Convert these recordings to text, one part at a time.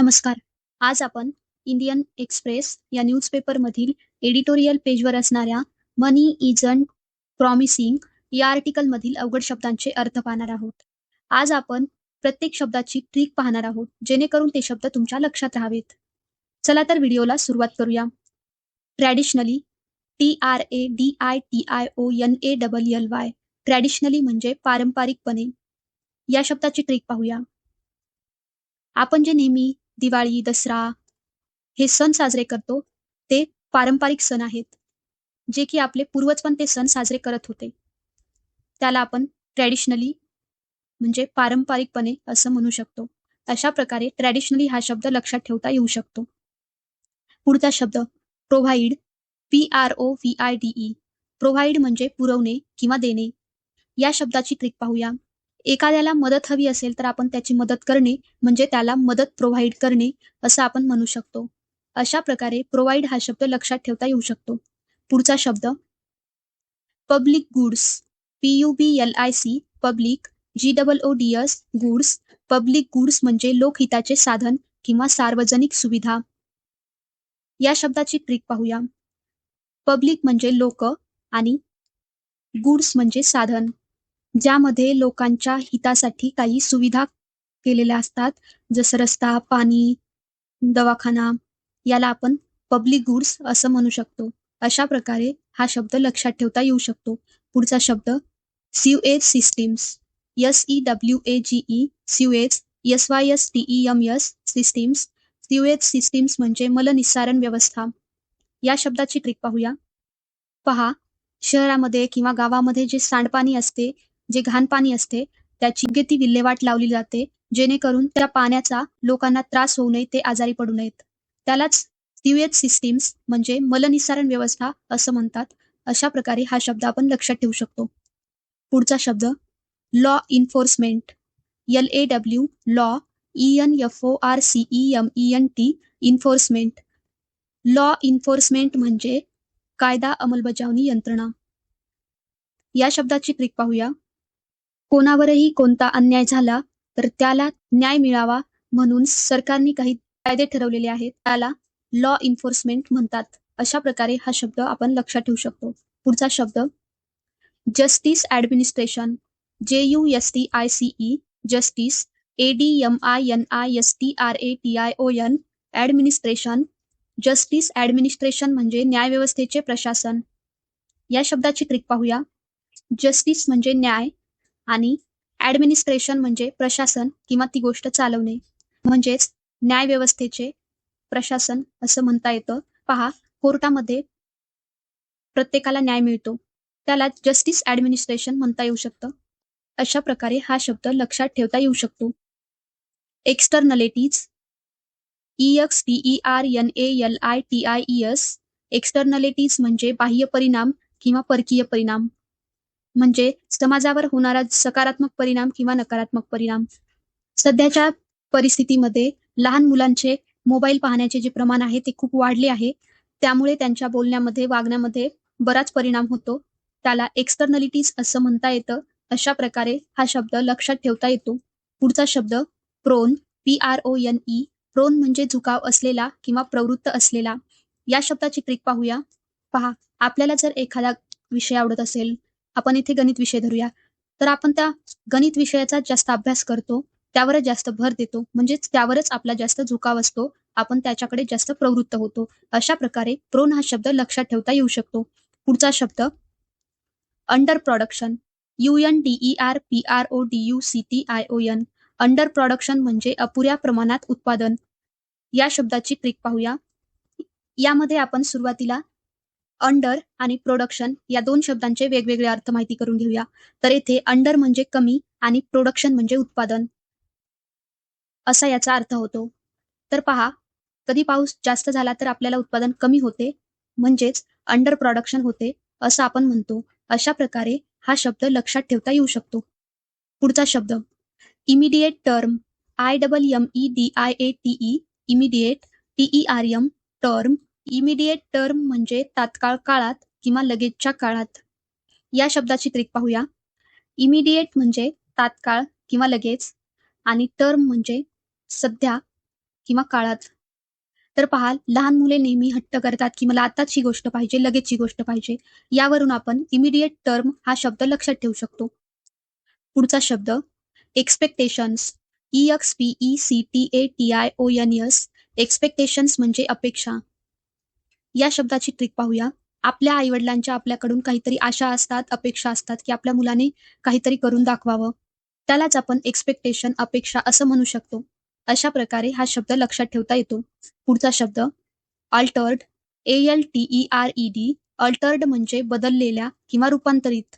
नमस्कार. आज आपण इंडियन एक्सप्रेस या न्यूजपेपरमधील एडिटोरियल पेजवर असणाऱ्या मनी इजंट प्रॉमिसिंग या आर्टिकलमधील अवघड शब्दांचे अर्थ पाहणार आहोत. आज आपण प्रत्येक शब्दाची ट्रिक पाहणार आहोत जेणेकरून ते शब्द तुमच्या लक्षात राहावेत. चला तर व्हिडिओला सुरुवात करूया. Traditionally T R A D I T I O N A double L Y traditionally म्हणजे पारंपरिकपणे. या शब्दाची ट्रिक पाहूया. आपण जे नेहमी दिवाळी दसरा हे सण साजरे करतो. ते पारंपरिक सण आहेत. जे की आपले पूर्वज पण ते सण साजरे करत होते. त्याला आपण ट्रॅडिशनली म्हणजे पारंपरिकपणे असं म्हणू शकतो. अशा प्रकारे ट्रॅडिशनली हा शब्द लक्षात ठेवता येऊ शकतो. पुढचा शब्द provide P R O V I D E provide म्हणजे पुरवणे किंवा देणे. या शब्दाची ट्रिक पाहूया. एखाद्याला मदत हवी असेल तर आपण त्याची मदत करणे म्हणजे त्याला मदत प्रोव्हाइड करणे असं आपण म्हणू शकतो. अशा प्रकारे प्रोव्हाइड हा शब्द लक्षात ठेवता येऊ शकतो. पुढचा शब्द public goods P U B L I C public G double O D S goods public goods म्हणजे लोकहिताचे साधन किंवा सार्वजनिक सुविधा. या शब्दाची ट्रिक पाहूया. पब्लिक म्हणजे लोक आणि गुड्स म्हणजे साधन. ज्यामध्ये लोकांच्या हितासाठी काही सुविधा केलेल्या असतात जसं रस्ता पाणी दवाखाना याला आपण पब्लिक गुड्स असं म्हणू शकतो. अशा प्रकारे हा शब्द लक्षात ठेवता येऊ शकतो. पुढचा शब्द sewage systems S E W A G E sewage S Y S T E M S systems sewage systems म्हणजे मलनिस्सारण व्यवस्था. या शब्दाची ट्रिक पाहूया. पहा शहरामध्ये किंवा गावामध्ये जे सांडपाणी असते जे घाण पाणी असते त्याची योग्य ती विल्हेवाट लावली जाते जेणेकरून त्या पाण्याचा लोकांना त्रास होऊ नये ते आजारी पडू नयेत. त्यालाच सिवेज सिस्टीम्स म्हणजे मलनिस्सारण व्यवस्था असं म्हणतात. अशा प्रकारे हा शब्द आपण लक्षात ठेवू शकतो. पुढचा शब्द law enforcement L A W law E N F O R C E M E N T enforcement law enforcement म्हणजे कायदा अंमलबजावणी यंत्रणा. या शब्दाची ट्रिक पाहूया. कोणावरही कोणता अन्याय झाला तर त्याला न्याय मिळावा म्हणून सरकारने काही कायदे ठरवलेले आहेत. त्याला लॉ इन्फोर्समेंट म्हणतात. अशा प्रकारे हा शब्द आपण लक्षात ठेवू शकतो. पुढचा शब्द justice administration J U S T I C E justice A D M I N I S T R A T I O N administration justice administration म्हणजे न्यायव्यवस्थेचे प्रशासन. या शब्दाची ट्रिक पाहूया. जस्टिस म्हणजे न्याय आणि ऍडमिनिस्ट्रेशन म्हणजे प्रशासन किंवा ती गोष्ट चालवणे. म्हणजेच न्याय व्यवस्थेचे प्रशासन असं म्हणता येतं. पहा कोर्टामध्ये प्रत्येकाला न्याय मिळतो. त्याला जस्टिस ऍडमिनिस्ट्रेशन म्हणता येऊ शकतं. अशा प्रकारे हा शब्द लक्षात ठेवता येऊ शकतो. Externalities E X T R N A L I T I E S externalities म्हणजे बाह्य परिणाम किंवा परकीय परिणाम. म्हणजे समाजावर होणारा सकारात्मक परिणाम किंवा नकारात्मक परिणाम. सध्याच्या परिस्थितीमध्ये लहान मुलांचे मोबाईल पाहण्याचे जे प्रमाण आहे ते खूप वाढले आहे. त्यामुळे त्यांच्या बोलण्यामध्ये वागण्यामध्ये बराच परिणाम होतो. त्याला एक्सटर्नलिटीज असं म्हणता येतं. अशा प्रकारे हा शब्द लक्षात ठेवता येतो. पुढचा शब्द prone P R O N E prone म्हणजे झुकाव असलेला किंवा प्रवृत्त असलेला. या शब्दाची ट्रिक पाहूया. पहा आपल्याला जर एखादा विषय आवडत असेल आपण इथे गणित विषय धरूया. तर आपण त्या गणित विषयाचा जास्त अभ्यास करतो त्यावरच जास्त भर देतो म्हणजेच त्यावरच आपला जास्त झुकाव असतो आपण त्याच्याकडे जास्त प्रवृत्त होतो. अशा प्रकारे प्रोन हा शब्द लक्षात ठेवता येऊ शकतो. पुढचा शब्द under production U N D E R P R O D U C T I O N under production म्हणजे अपुऱ्या प्रमाणात उत्पादन. या शब्दाची ट्रिक पाहूया. यामध्ये आपण सुरुवातीला अंडर आणि प्रोडक्शन या दोन शब्दांचे वेगवेगळे अर्थ माहिती करून घेऊया. तर येथे अंडर म्हणजे कमी आणि प्रोडक्शन म्हणजे उत्पादन. असा याचा अर्थ होतो. तर पहा कधी पाऊस जास्त झाला तर आपल्याला उत्पादन कमी होते म्हणजेच अंडर प्रोडक्शन होते असं आपण म्हणतो. अशा प्रकारे हा शब्द लक्षात ठेवता येऊ शकतो. पुढचा शब्द immediate term I double M E D I A T E immediate T E R M term immediate term म्हणजे तात्काळ काळात किंवा लगेचच्या काळात. या शब्दाची ट्रिक पाहूया. इमिडिएट म्हणजे तात्काळ किंवा लगेच आणि टर्म म्हणजे सध्या किंवा काळात. तर पहा लहान मुले नेहमी हट्ट करतात की मला आताच ही गोष्ट पाहिजे लगेचची गोष्ट पाहिजे. यावरून आपण इमिडिएट टर्म हा शब्द लक्षात ठेवू शकतो. पुढचा शब्द expectations E X P E C T A T I O N S expectations म्हणजे अपेक्षा. या शब्दाची ट्रिक पाहूया. आपल्या आईवडिलांच्या आपल्याकडून काहीतरी आशा असतात अपेक्षा असतात की आपल्या मुलाने काहीतरी करून दाखवावं. त्यालाच आपण एक्सपेक्टेशन अपेक्षा असं म्हणू शकतो. अशा प्रकारे हा शब्द लक्षात ठेवता येतो. पुढचा शब्द altered A L T E R E D altered म्हणजे बदललेल्या किंवा रूपांतरित.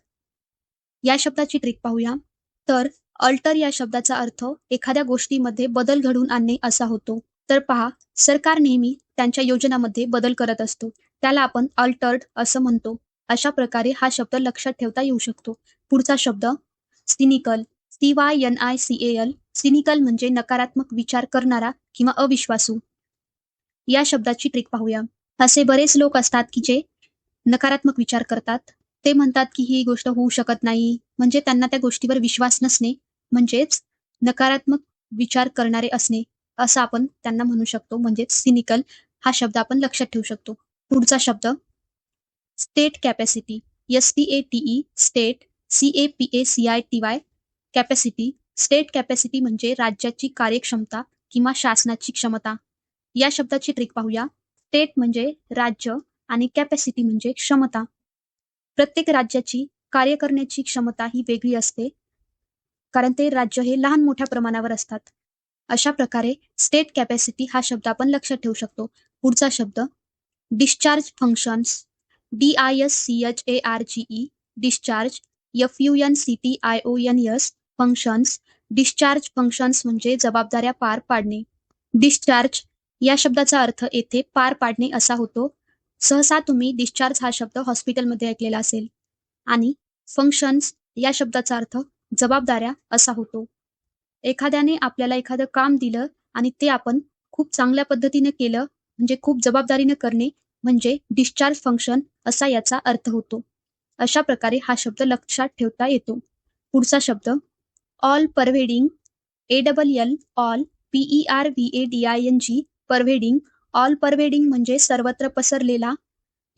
या शब्दाची ट्रिक पाहूया. तर अल्टर या शब्दाचा अर्थ एखाद्या गोष्टीमध्ये बदल घडवून आणणे असा होतो. तर पहा सरकार नेहमी त्यांच्या योजनामध्ये बदल करत असतो. त्याला आपण अल्टर्ड असं म्हणतो. अशा प्रकारे हा शब्द लक्षात ठेवता येऊ शकतो. पुढचा शब्द cynical C Y N I C A L cynical म्हणजे नकारात्मक विचार करणारा किंवा अविश्वासू. या शब्दाची ट्रिक पाहूया. असे बरेच लोक असतात की जे नकारात्मक विचार करतात. ते म्हणतात की ही गोष्ट होऊ शकत नाही. म्हणजे त्यांना त्या गोष्टीवर विश्वास नसणे. म्हणजेच नकारात्मक विचार करणारे असणे. असं आपण त्यांना म्हणू शकतो. म्हणजेच सिनिकल हा शब्द आपण लक्षात ठेवू शकतो. पुढचा शब्द state capacity S T A T E state C A P A C I T Y capacity state capacity म्हणजे राज्याची कार्यक्षमता किंवा शासनाची क्षमता. या शब्दाची ट्रिक पाहूया. स्टेट म्हणजे राज्य आणि कॅपॅसिटी म्हणजे क्षमता. प्रत्येक राज्याची कार्य करण्याची क्षमता ही वेगळी असते. कारण ते राज्य हे लहान मोठ्या प्रमाणावर असतात. अशा प्रकारे स्टेट कॅपॅसिटी हा शब्द आपण लक्षात ठेवू शकतो. पुढचा शब्द discharge functions D I S C H A R G E discharge F U N C T I O N S functions discharge functions म्हणजे जबाबदाऱ्या पार पाडणे. डिस्चार्ज या शब्दाचा अर्थ येथे पार पाडणे असा होतो. सहसा तुम्ही डिस्चार्ज हा शब्द हॉस्पिटलमध्ये ऐकलेला असेल. आणि फंक्शन्स या शब्दाचा अर्थ जबाबदाऱ्या असा होतो. एखाद्याने आपल्याला एखादं काम दिलं आणि ते आपण खूप चांगल्या पद्धतीने केलं म्हणजे खूप जबाबदारीने करणे म्हणजे डिस्चार्ज फंक्शन असा याचा अर्थ होतो. अशा प्रकारे हा शब्द लक्षात ठेवता येतो. पुढचा शब्द all pervading A double L all P E R V A D I N G pervading all pervading म्हणजे सर्वत्र पसरलेला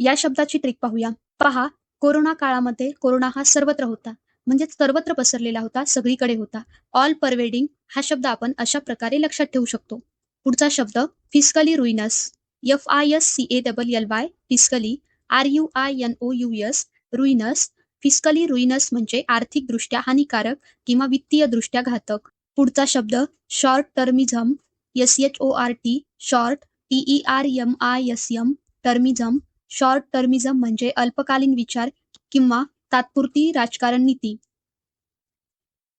या शब्दाची ट्रिक पाहूया. पहा कोरोना काळामध्ये कोरोना हा सर्वत्र होता. म्हणजे सर्वत्र पसरलेला होता सगळीकडे होता. ऑल परवेडिंग हा शब्द आपण अशा प्रकारे लक्षात ठेवू शकतो. पुढचा शब्द fiscally ruinous F I S C A double L Y fiscally R U I N O U S ruinous fiscally ruinous म्हणजे आर्थिकदृष्ट्या हानिकारक किंवा वित्तीय दृष्ट्या घातक. पुढचा शब्द short termism S H O R T short T E R M I S M termism short termism म्हणजे अल्पकालीन विचार किंवा तात्पुरती राजकारण नीती.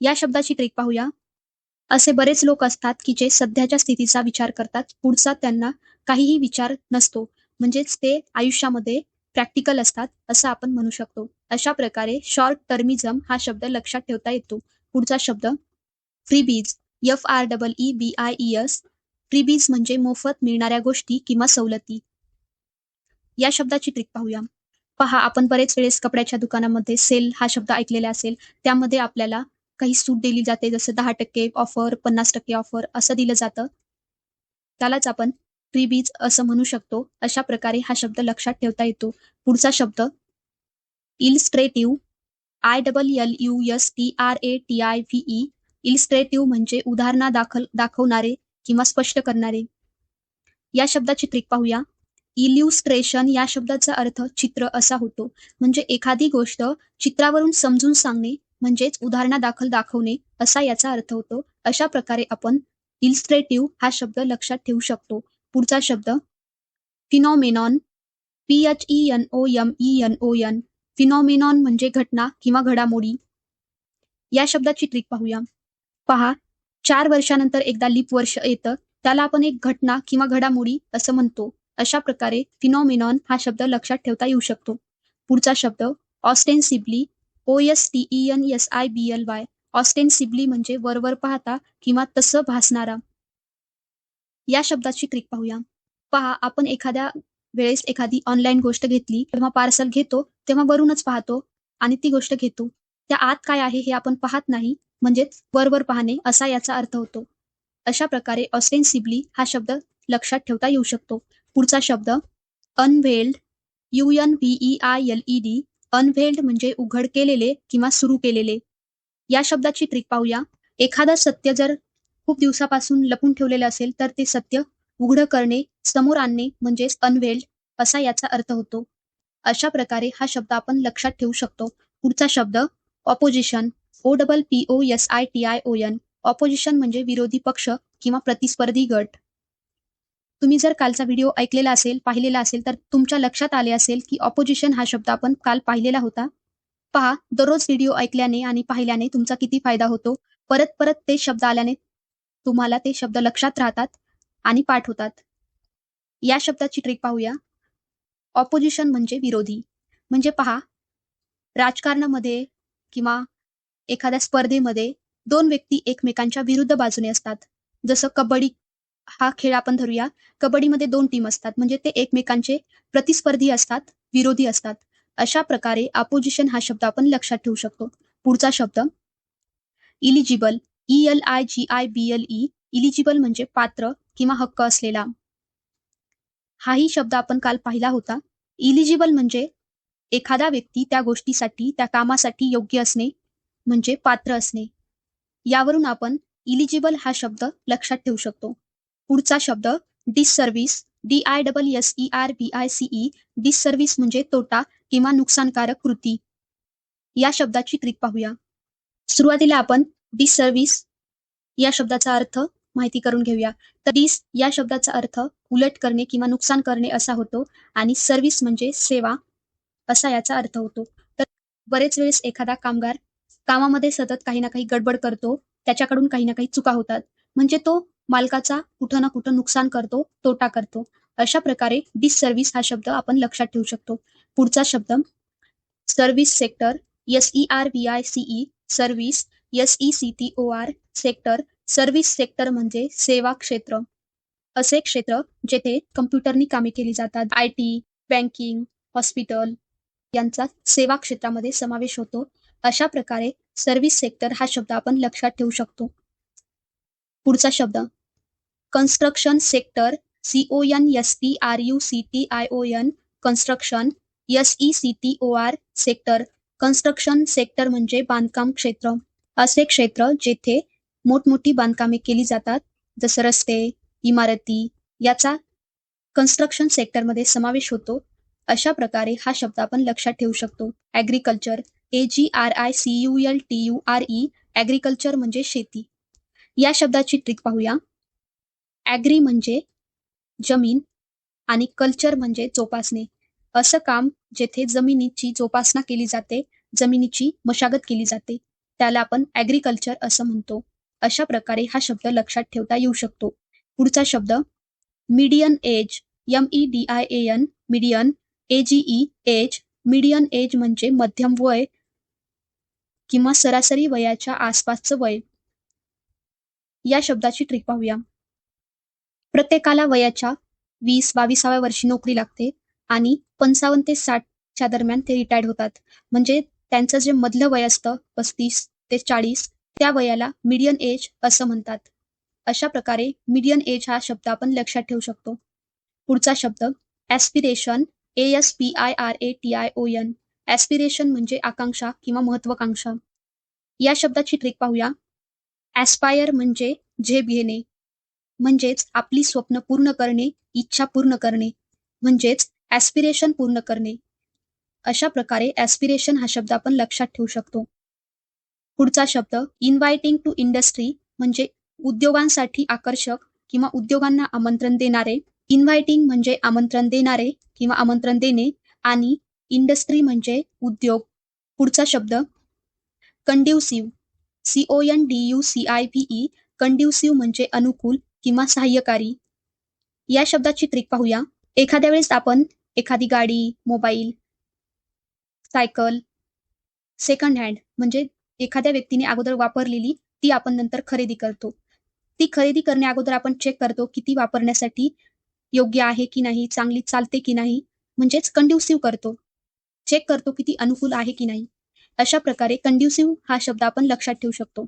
या शब्दाची ट्रिक पाहूया. असे बरेच लोक असतात की जे सध्याच्या स्थितीचा विचार करतात पुढचा त्यांना काहीही विचार नसतो. म्हणजेच ते आयुष्यामध्ये प्रॅक्टिकल असतात असं आपण म्हणू शकतो. अशा प्रकारे शॉर्ट टर्मिझम हा शब्द लक्षात ठेवता येतो. पुढचा शब्द freebies F R double E B I E S freebies म्हणजे मोफत मिळणाऱ्या गोष्टी किंवा सवलती. या शब्दाची ट्रिक पाहूया. पहा आपण बरेच वेळेस कपड्याच्या दुकानामध्ये सेल हा शब्द ऐकलेला असेल. त्यामध्ये आपल्याला काही सूट दिली जाते जसं दहा टक्के ऑफर पन्नास टक्के ऑफर असं दिलं जातं. त्यालाच आपण फ्रीबीज असं म्हणू शकतो. अशा प्रकारे हा शब्द लक्षात ठेवता येतो. पुढचा शब्द illustrative I double L U S T R A T I V E illustrative म्हणजे उदाहरणा दाखल दाखवणारे किंवा स्पष्ट करणारे. या शब्दाची ट्रिक पाहूया. इल्युस्ट्रेशन या शब्दाचा अर्थ चित्र असा होतो. म्हणजे एखादी गोष्ट चित्रावरून समजून सांगणे म्हणजेच उदाहरणा दाखल दाखवणे असा याचा अर्थ होतो. अशा प्रकारे आपण इल्स्ट्रेटिव्ह हा शब्द लक्षात ठेवू शकतो. पुढचा शब्द phenomenon P H E N O M E N O N phenomenon म्हणजे घटना किंवा घडामोडी. या शब्दाची ट्रिक पाहूया. पहा चार वर्षानंतर एकदा लीप वर्ष येतं. त्याला आपण एक घटना किंवा घडामोडी असं म्हणतो. अशा प्रकारे फिनॉमिनॉन हा शब्द लक्षात ठेवता येऊ शकतो. पुढचा शब्द ostensibly O S T E N S I B L Y ostensibly म्हणजे वरवर पाहता किंवा तसं भासणारा. या शब्दाची ट्रिक पाहूया. पहा आपण एखाद्या वेळेस एखादी ऑनलाईन गोष्ट घेतली तेव्हा पार्सल घेतो तेव्हा वरूनच पाहतो आणि ती गोष्ट घेतो. त्या आत काय आहे हे आपण पाहत नाही म्हणजेच वरवर पाहणे असा याचा अर्थ होतो. अशा प्रकारे ऑस्टेन्सिबली हा शब्द लक्षात ठेवता येऊ शकतो. पुढचा शब्द unveiled U N V I L E D unveiled म्हणजे उघड केलेले किंवा सुरू केलेले. या शब्दाची ट्रिक पाहूया. एखादं सत्य जर खूप दिवसापासून लपून ठेवलेलं असेल तर ते सत्य उघड करणे समोर आणणे म्हणजेच अनवेल्ड असा याचा अर्थ होतो. अशा प्रकारे हा शब्द आपण लक्षात ठेवू शकतो. पुढचा शब्द opposition O double P O S I T I O N opposition म्हणजे विरोधी पक्ष किंवा प्रतिस्पर्धी गट. तुम्ही जर कालचा व्हिडिओ ऐकलेला असेल पाहिलेला असेल तर तुमच्या लक्षात आले असेल की ऑपोजिशन हा शब्द आपण काल पाहिलेला होता. पहा दररोज व्हिडिओ ऐकल्याने आणि पाहिल्याने तुमचा किती फायदा होतो. परत परत ते शब्द आल्याने तुम्हाला ते शब्द लक्षात राहतात आणि पाठ होतात. या शब्दाची ट्रिक पाहूया. ऑपोजिशन म्हणजे विरोधी. म्हणजे पहा राजकारणामध्ये किंवा एखाद्या स्पर्धेमध्ये दोन व्यक्ती एकमेकांच्या विरुद्ध बाजूने असतात. जसं कबड्डी हा खेळ आपण धरूया. कबड्डीमध्ये दोन टीम असतात. म्हणजे ते एकमेकांचे प्रतिस्पर्धी असतात विरोधी असतात. अशा प्रकारे अपोजिशन हा शब्द आपण लक्षात ठेवू शकतो. पुढचा शब्द eligible E L I G I B L E eligible म्हणजे पात्र किंवा हक्क असलेला. हाही शब्द आपण काल पाहिला होता. इलिजिबल म्हणजे एखादा व्यक्ती त्या गोष्टीसाठी त्या कामासाठी योग्य असणे म्हणजे पात्र असणे. यावरून आपण इलिजिबल हा शब्द लक्षात ठेवू शकतो. पुढचा शब्द disservice D I double S E R B I C E disservice म्हणजे तोटा किंवा नुकसानकारक कृती. या शब्दाची क्रीत पाहूया. सुरुवातीला आपण डिससर्व्हिस या शब्दाचा अर्थ माहिती करून घेऊया. तर डिस या शब्दाचा अर्थ उलट करणे किंवा नुकसान करणे असा होतो आणि सर्व्हिस म्हणजे सेवा असा याचा अर्थ होतो. तर बरेच वेळेस एखादा कामगार कामामध्ये सतत काही ना काही गडबड करतो त्याच्याकडून काही ना काही चुका होतात. म्हणजे तो मालकाचा कुठं ना कुठं नुकसान करतो तोटा करतो. अशा प्रकारे डिससर्व्हिस हा शब्द आपण लक्षात ठेवू शकतो. पुढचा शब्द service sector S E R V I C E service S E C T O R sector service sector म्हणजे सेवा क्षेत्र. असे क्षेत्र जेथे कम्प्युटरनी कामे केली जातात. आय टी बँकिंग हॉस्पिटल यांचा सेवा क्षेत्रामध्ये समावेश होतो. अशा प्रकारे सर्व्हिस सेक्टर हा शब्द आपण लक्षात ठेवू शकतो. पुढचा शब्द. Construction sector C O N S T R U C T I O N construction S E C T O R sector construction sector म्हणजे बांधकाम क्षेत्र. असे क्षेत्र जेथे मोठमोठी बांधकामे केली जातात जसं रस्ते इमारती याचा कन्स्ट्रक्शन सेक्टरमध्ये समावेश होतो. अशा प्रकारे हा शब्द आपण लक्षात ठेवू शकतो. Agriculture A G R I C U L T U R E agriculture म्हणजे शेती. या शब्दाची ट्रिक पाहूया. ॲग्री म्हणजे जमीन आणि कल्चर म्हणजे जोपासणे. असं काम जेथे जमिनीची जोपासना केली जाते जमिनीची मशागत केली जाते त्याला आपण ॲग्रिकल्चर असं म्हणतो. अशा प्रकारे हा शब्द लक्षात ठेवता येऊ शकतो. पुढचा शब्द median age M E D I A N median A E age median age म्हणजे मध्यम वय किंवा सरासरी वयाच्या आसपासचं वय. या शब्दाची ट्रिक पाहूया. प्रत्येकाला वयाच्या वीस बावीसाव्या वर्षी नोकरी लागते आणि पंचावन्न ते साठच्या दरम्यान ते रिटायर्ड होतात. म्हणजे त्यांचं जे मधलं वय असतं पस्तीस ते चाळीस त्या वयाला मीडियन एज असं म्हणतात. अशा प्रकारे मीडियन एज हा शब्द आपण लक्षात ठेवू शकतो. पुढचा शब्द aspiration A S P I R A T I O N aspiration म्हणजे आकांक्षा किंवा महत्वाकांक्षा. या शब्दाची ट्रिक पाहूया. ॲस्पायर म्हणजे झेप घेणे. म्हणजेच आपली स्वप्न पूर्ण करणे इच्छा पूर्ण करणे. म्हणजेच ॲस्पिरेशन पूर्ण करणे. अशा प्रकारे ॲस्पिरेशन हा शब्द आपण लक्षात ठेवू शकतो. पुढचा शब्द इन्व्हायटिंग टू इंडस्ट्री म्हणजे उद्योगांसाठी आकर्षक किंवा उद्योगांना आमंत्रण देणारे. इन्व्हायटिंग म्हणजे आमंत्रण देणारे किंवा आमंत्रण देणे आणि इंडस्ट्री म्हणजे उद्योग. पुढचा शब्द conducive C O N D U C I V E conducive म्हणजे अनुकूल किंवा सहाय्यकारी. या शब्दाची ट्रिक पाहूया. एखाद्या वेळेस आपण एखादी गाडी मोबाईल सायकल सेकंड हँड म्हणजे एखाद्या व्यक्तीने अगोदर वापरलेली ती आपण नंतर खरेदी करतो. ती खरेदी करण्या अगोदर आपण चेक करतो की ती वापरण्यासाठी योग्य आहे की नाही चांगली चालते की नाही म्हणजेच कंड्युसिव्ह करतो. चेक करतो की ती अनुकूल आहे की नाही. अशा प्रकारे कंड्युसिव्ह हा शब्द आपण लक्षात ठेवू शकतो.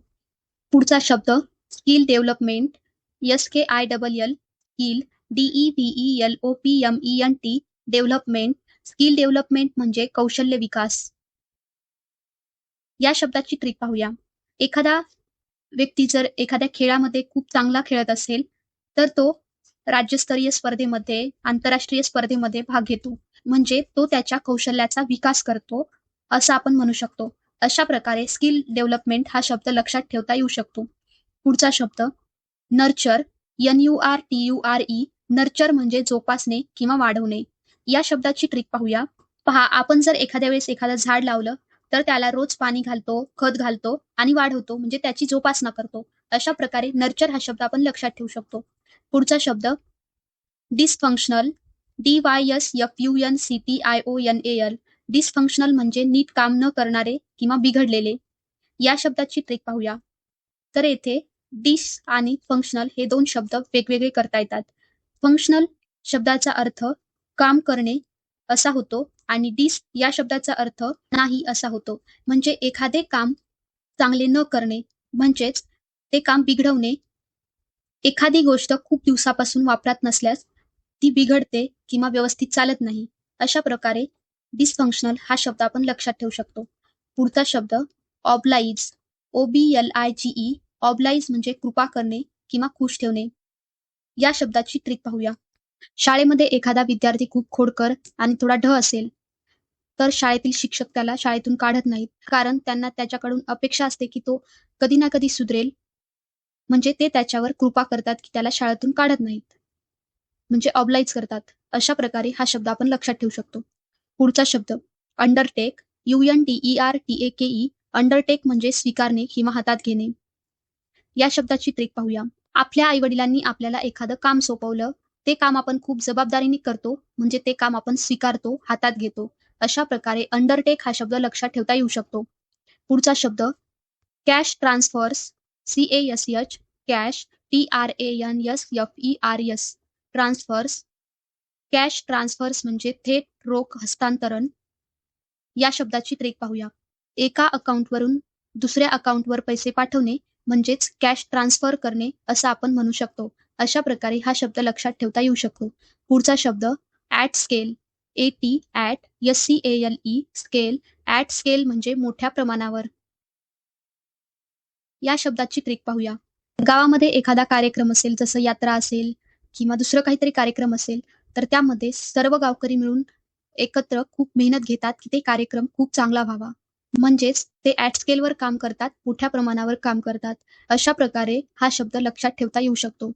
पुढचा शब्द skill development S K I double L skill D E V E L O P M E N T development skill development म्हणजे कौशल्य विकास. या शब्दाची ट्रिक पाहूया. एखादा व्यक्ती जर एखाद्या खेळामध्ये खूप चांगला खेळत असेल तर तो राज्यस्तरीय स्पर्धेमध्ये आंतरराष्ट्रीय स्पर्धेमध्ये भाग घेतो. म्हणजे तो त्याच्या कौशल्याचा विकास करतो. असं आपण म्हणू शकतो. अशा प्रकारे स्किल डेव्हलपमेंट हा शब्द लक्षात ठेवता येऊ शकतो. पुढचा शब्द nurture N U R T U R E nurture म्हणजे जोपासणे किंवा वाढवणे. या शब्दाची ट्रिक पाहूया. पहा आपण जर एखाद्या वेळेस एखादं झाड लावलं तर त्याला रोज पाणी घालतो खत घालतो आणि वाढवतो म्हणजे त्याची जोपासना करतो. अशा प्रकारे नर्चर हा शब्द आपण लक्षात ठेवू शकतो. पुढचा शब्द dysfunctional D Y S F U N C T I O N A L dysfunctional म्हणजे नीट काम न करणारे किंवा बिघडलेले या शब्दाची ट्रिक पाहूया. तर येथे डिस आणि फंक्शनल हे दोन शब्द वेगवेगळे करता येतात. फंक्शनल शब्दाचा अर्थ काम करणे असा होतो आणि डिस या शब्दाचा अर्थ नाही असा होतो. म्हणजे एखादे काम चांगले न करणे म्हणजेच ते काम बिघडवणे एखादी गोष्ट खूप दिवसापासून वापरात नसल्यास ती बिघडते किंवा व्यवस्थित चालत नाही. अशा प्रकारे डिसफंक्शनल हा शब्द आपण लक्षात ठेवू शकतो. पुढचा शब्द oblige O B L I G E oblige म्हणजे कृपा करणे किंवा खुश ठेवणे. या शब्दाची ट्रिक पाहूया. शाळेमध्ये एखादा विद्यार्थी खूप खोडकर आणि थोडा ढ असेल तर शाळेतील शिक्षक त्याला शाळेतून काढत नाहीत कारण त्यांना त्याच्याकडून अपेक्षा असते की तो कधी ना कधी सुधरेल. म्हणजे ते त्याच्यावर कृपा करतात की त्याला शाळेतून काढत नाहीत. म्हणजे ऑबलाईज करतात. अशा प्रकारे हा शब्द आपण लक्षात ठेवू शकतो. पुढचा शब्द undertake U N T E R T A K E undertake म्हणजे स्वीकारणे किंवा हातात घेणे. या शब्दाची ट्रिक पाहूया. आपल्या आई वडिलांनी आपल्याला एखादं काम सोपवलं ते काम आपण खूप जबाबदारीने करतो म्हणजे ते काम आपण स्वीकारतो हातात घेतो. अशा प्रकारे अंडरटेक हा शब्द लक्षात ठेवता येऊ शकतो. पुढचा शब्द cash transfers C S H cash T R A N S F E R S transfers cash transfers म्हणजे थेट रोख हस्तांतरण. या शब्दाची ट्रेक पाहूया. एका अकाउंटवरून दुसऱ्या अकाउंटवर पैसे पाठवणे म्हणजेच कॅश ट्रान्सफर करणे असं आपण म्हणू शकतो. अशा प्रकारे हा शब्द लक्षात ठेवता येऊ शकतो. पुढचा शब्द at scale A T at S C A L E scale at scale म्हणजे मोठ्या प्रमाणावर. या शब्दाची ट्रिक पाहूया. गावामध्ये एखादा कार्यक्रम असेल जसं यात्रा असेल किंवा दुसरं काहीतरी कार्यक्रम असेल तर त्यामध्ये सर्व गावकरी मिळून एकत्र खूप मेहनत घेतात की ते कार्यक्रम खूप चांगला व्हावा. म्हणजेच ते ऍट स्केलवर काम करतात मोठ्या प्रमाणावर काम करतात. अशा प्रकारे हा शब्द लक्षात ठेवता येऊ शकतो.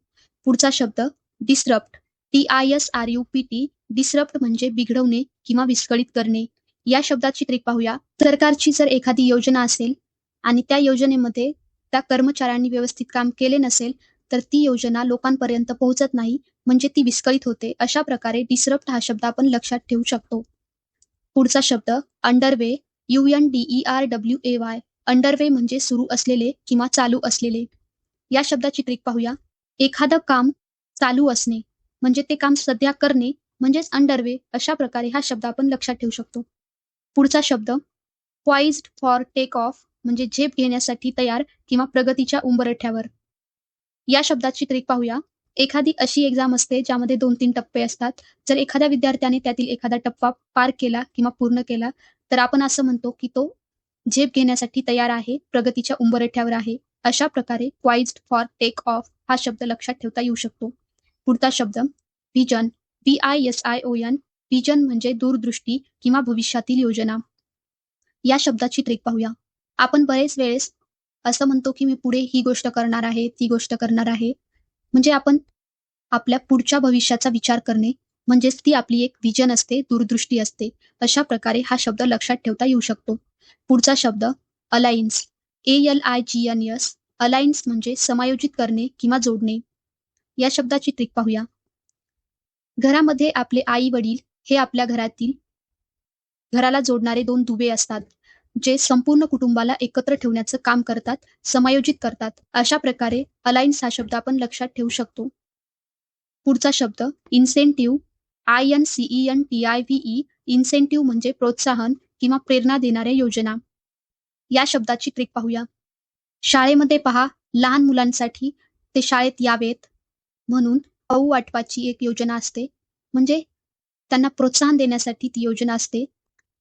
पुढचा शब्द disrupt T I S R U P T disrupt म्हणजे बिघडवणे किंवा विस्कळीत करणे. या शब्दाची ट्रिक पाहूया. सरकारची जर एखादी योजना असेल आणि त्या योजनेमध्ये त्या कर्मचाऱ्यांनी व्यवस्थित काम केले नसेल तर ती योजना लोकांपर्यंत पोहोचत नाही म्हणजे ती विस्कळीत होते. अशा प्रकारे डिसरप्ट हा शब्द आपण लक्षात ठेवू शकतो. पुढचा शब्द underway U N D E R W A Y underway म्हणजे सुरू असलेले किंवा चालू असलेले. या शब्दाची ट्रिक पाहूया. एखादं काम चालू असणे म्हणजे ते काम सध्या करणे म्हणजेच अंडरवे अशा प्रकारे हा शब्द आपण लक्षात ठेवू शकतो. पुढचा शब्द पॉइज्ड फॉर टेक ऑफ म्हणजे झेप घेण्यासाठी तयार किंवा प्रगतीच्या उंबरठ्यावर. या शब्दाची ट्रिक पाहूया. एखादी अशी एक्झाम असते ज्यामध्ये दोन तीन टप्पे असतात. जर एखाद्या विद्यार्थ्याने त्यातील एखादा टप्पा पार केला किंवा पूर्ण केला तर आपण असं म्हणतो की तो झेप घेण्यासाठी तयार आहे प्रगतीच्या उंबरठ्यावर आहे. अशा प्रकारे क्वाइज्ड फॉर टेक ऑफ हा शब्द लक्षात ठेवता येऊ शकतो. पुढचा शब्द vision V I S I O N vision म्हणजे दूरदृष्टी किंवा भविष्यातील योजना. या शब्दाची ट्रिक पाहूया. आपण बरेच वेळेस असं म्हणतो की मी पुढे ही गोष्ट करणार आहे ती गोष्ट करणार आहे. म्हणजे आपण आपल्या पुढच्या भविष्याचा विचार करणे म्हणजेच ती आपली एक विजन असते दूरदृष्टी असते अशा प्रकारे हा शब्द लक्षात ठेवता येऊ शकतो. पुढचा शब्द alliance A L I G N S alliance म्हणजे समायोजित करणे किंवा जोडणे. या शब्दाची ट्रिक पाहूया. घरामध्ये आपले आई वडील हे आपल्या घरातील घराला जोडणारे दोन दुवे असतात. जे संपूर्ण कुटुंबाला एकत्र ठेवण्याचं काम करतात समायोजित करतात अशा प्रकारे अलायन्स हा शब्द आपण लक्षात ठेवू शकतो. पुढचा शब्द incentive I N C E N T I V E incentive म्हणजे प्रोत्साहन किंवा प्रेरणा देणाऱ्या योजना. या शब्दाची ट्रिक पाहूया. शाळेमध्ये पहा लहान मुलांसाठी ते शाळेत यावेत. म्हणून अऊ वाटपाची एक योजना असते. म्हणजे त्यांना प्रोत्साहन देण्यासाठी ती योजना असते.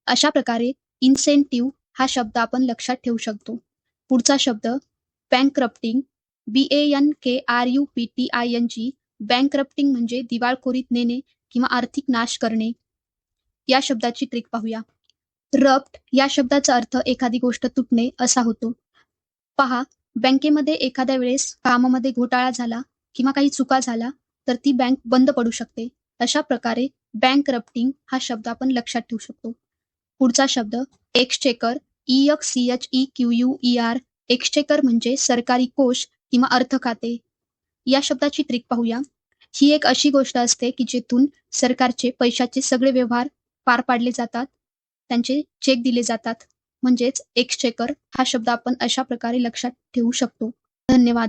अशा प्रकारे इन्सेंटिव्ह हा शब्द आपण लक्षात ठेवू शकतो. पुढचा शब्द bankrupting B A N K R U P T I N G bankrupting म्हणजे दिवाळखोरीत नेणे किंवा आर्थिक नाश करणे. या शब्दाची ट्रिक पाहूया. रप्ट या शब्दाचा अर्थ एखादी गोष्ट तुटणे असा होतो. पहा बँकेमध्ये एखाद्या वेळेस कामामध्ये घोटाळा झाला किंवा काही चुका झाला तर ती बँक बंद पडू शकते. अशा प्रकारे बँक रप्टिंग हा शब्द आपण लक्षात ठेवू शकतो. पुढचा शब्द exchequer E F C H E Q U E R exchequer म्हणजे सरकारी कोष किंवा अर्थ खाते. या शब्दाची ट्रिक पाहूया. ही एक अशी गोष्ट असते की जेथून सरकारचे पैशाचे सगळे व्यवहार पार पाडले जातात. त्यांचे चेक दिले जातात. म्हणजेच एक्सचेकर हा शब्द आपण अशा प्रकारे लक्षात ठेवू शकतो. धन्यवाद.